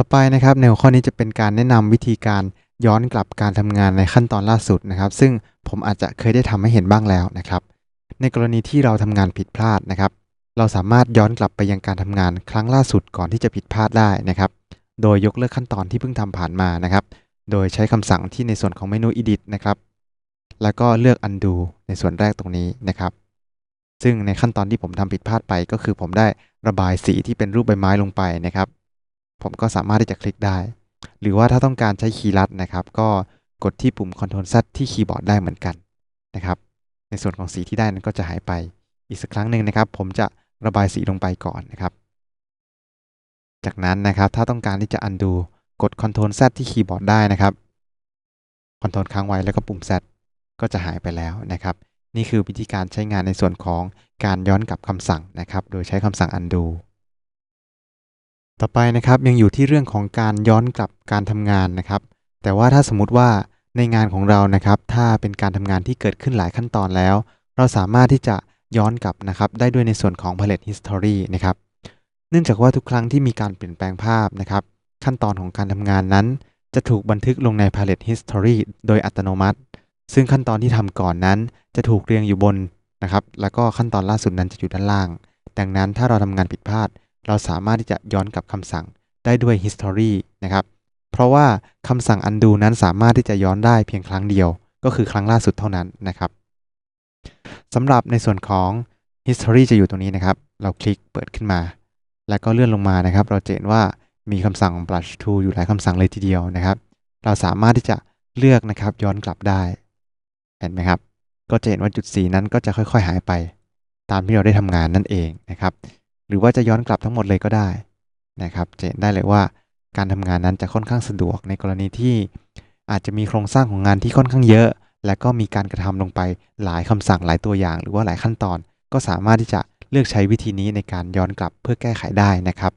ต่อไปนะครับในหัวข้อนี้จะเป็นการแนะนำวิธีการย้อนกลับการทำงานในขั้นตอนล่าสุดนะครับ ซึ่งผมอาจจะเคยได้ทำให้เห็นบ้างแล้วนะครับ ในกรณีที่เราทำงานผิดพลาดนะครับ เราสามารถย้อนกลับไปยังการทำงานครั้งล่าสุดก่อนที่จะผิดพลาดได้นะครับ โดยยกเลิกขั้นตอนที่เพิ่งทำผ่านมานะครับ โดยใช้คำสั่งที่ในส่วนของเมนู edit นะครับ แล้วก็เลือก undo ในส่วนแรกตรงนี้นะครับ ซึ่งในขั้นตอนที่ผมทำผิดพลาดไป ก็คือผมได้ระบายสีที่เป็นรูปใบไม้ลงไปนะครับ ผมก็สามารถที่จะคลิกได้ หรือว่าถ้าต้องการใช้คีย์ลัดนะครับ ก็กดที่ปุ่ม Ctrl Z ที่คีย์บอร์ดได้เหมือนกันนะครับ ในส่วนของสีที่ได้นั้นก็จะหายไปอีกสักครั้งหนึ่งนะครับ ผมจะระบายสีลงไปก่อนนะครับ จากนั้นนะครับถ้าต้องการที่จะ undo กด Ctrl Z ที่คีย์บอร์ดได้นะครับ Ctrl ค้างไว้แล้วก็ปุ่ม Z ก็จะหายไปแล้วนะครับ นี่คือวิธีการใช้งานในส่วนของการย้อนกลับคำสั่งนะครับ โดยใช้คำสั่ง undo ต่อไปนะครับยังอยู่ที่เรื่องของการย้อนกลับการทำงานนะครับ แต่ว่าถ้าสมมติว่าในงานของเรานะครับ ถ้าเป็นการทำงานที่เกิดขึ้นหลายขั้นตอนแล้ว เราสามารถที่จะย้อนกลับนะครับได้ด้วยในส่วนของ palette history นะครับ เนื่องจากว่าทุกครั้งที่มีการเปลี่ยนแปลงภาพนะครับ ขั้นตอนของการทำงานนั้น จะถูกบันทึกลงใน palette history โดยอัตโนมัติ ซึ่งขั้นตอนที่ทำก่อนนั้น จะถูกเรียงอยู่บนนะครับ แล้วก็ขั้นตอนล่าสุดนั้นจะอยู่ด้านล่าง ดังนั้นถ้าเราทำงานผิดพลาด เราสามารถที่จะย้อนกลับคำสั่งได้ด้วย history นะครับ เพราะว่าคำสั่ง undo นั้นสามารถที่จะย้อนได้เพียงครั้งเดียว ก็คือครั้งล่าสุดเท่านั้นนะครับสำหรับในส่วนของ history จะอยู่ตรงนี้นะครับ เราคลิกเปิดขึ้นมา แล้วก็เลื่อนลงมานะครับ เราจะเห็นว่ามีคำสั่ง brush to อยู่หลายคำสั่งเลยทีเดียวนะครับ เราสามารถที่จะเลือกนะครับย้อนกลับได้ เห็นไหมครับ ก็จะเห็นว่าจุดสีนั้นก็จะค่อย ๆ หายไป ตามที่เราได้ทำงานนั่นเองนะครับ หรือว่าจะย้อนกลับทั้งหมดเลยก็ได้นะครับจะเห็นได้เลยว่าการทำงานนั้นจะค่อนข้างสะดวกในกรณีที่อาจจะมีโครงสร้างของงานที่ค่อนข้างเยอะ และก็มีการกระทำลงไปหลายคำสั่งหลายตัวอย่าง หรือว่าหลายขั้นตอน ก็สามารถที่จะเลือกใช้วิธีนี้ในการย้อนกลับเพื่อแก้ไขได้นะครับ